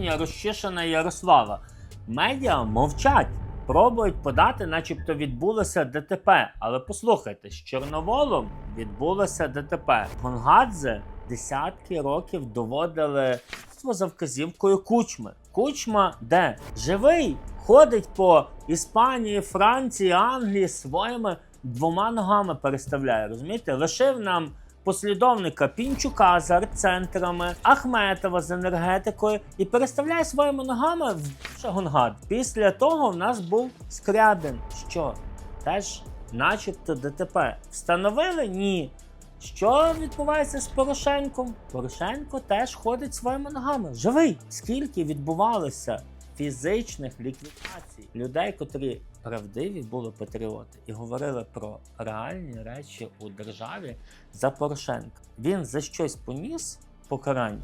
оточення розчишена Ярослава. Медіа мовчать, пробують подати, начебто відбулося ДТП. Але послухайте, з Чорноволом відбулося ДТП. Гонгадзе десятки років доводили слідство за вказівкою кучми. Кучма де живий, ходить по Іспанії, Франції, Англії своїми двома ногами переставляє. Розумієте, лишив нам послідовника Пінчука з арт-центрами, Ахметова з енергетикою і переставляє своїми ногами в Шагонгад. Після того в нас був Скрябін. Що? Теж, начебто, ДТП. Встановили? Ні. Що відбувається з Порошенком? Порошенко теж ходить своїми ногами. Живий. Скільки відбувалося фізичних ліквідацій людей, котрі правдиві були патріоти і говорили про реальні речі у державі за Порошенка. Він за щось поніс покарання.